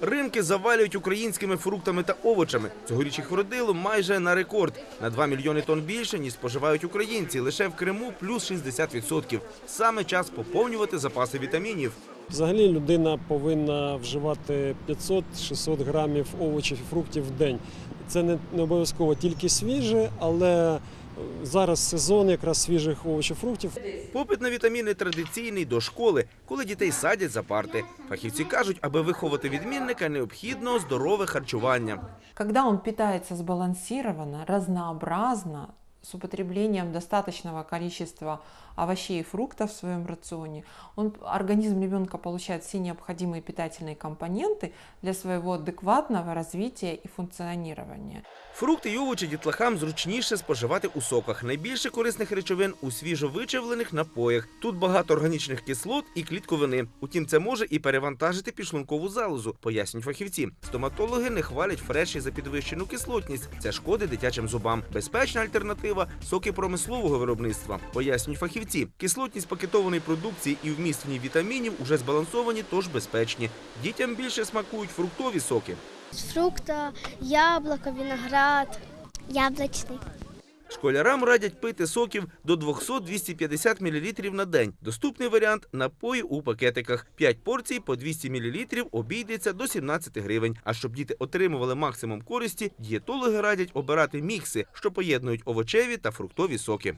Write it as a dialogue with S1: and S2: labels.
S1: Ринки завалюють українськими фруктами та овочами. Цьогоріч їх вродило майже на рекорд. На 2 мільйони тонн більше, ніж споживають українці. Лише в Криму плюс 60%. Саме час поповнювати запаси вітамінів.
S2: Взагалі людина повинна вживати 500-600 грамів овочів і фруктів в день. Це не, обов'язково тільки свіже, але зараз сезон якраз свіжих овочів фруктів.
S1: Попит на вітаміни традиційний до школи, коли дітей садять за парти. Фахівці кажуть, аби виховати відмінника, необхідно здорове харчування.
S3: Коли він питається збалансовано, разнообразно, с употреблением достаточного количества овощей и фруктов в своем рационе, он, организм ребенка получает все необходимые питательные компоненты для своего адекватного развития и функционирования.
S1: Фрукти й овочі дітлахам зручніше споживати у соках. Найбільше корисних речовин у свіжовичавлених напоях. Тут багато органічних кислот і клітковини. Утім, це може і перевантажити підшлункову залозу, пояснюють фахівці. Стоматологи не хвалять фреші за підвищену кислотність. Це шкодить дитячим зубам. Безпечна альтернатива соки промислового виробництва, пояснюють фахівці. Кислотність пакетованої продукції і вміст в ній вітамінів уже збалансовані, тож безпечні. Дітям більше смакують фруктові соки.
S4: Фрукта, яблуко, виноград. Яблучний.
S1: Школярам радять пити соків до 200-250 мл на день. Доступний варіант напої у пакетиках. 5 порцій по 200 мл обійдеться до 17 гривень. А щоб діти отримували максимум користі, дієтологи радять обирати мікси, що поєднують овочеві та фруктові соки.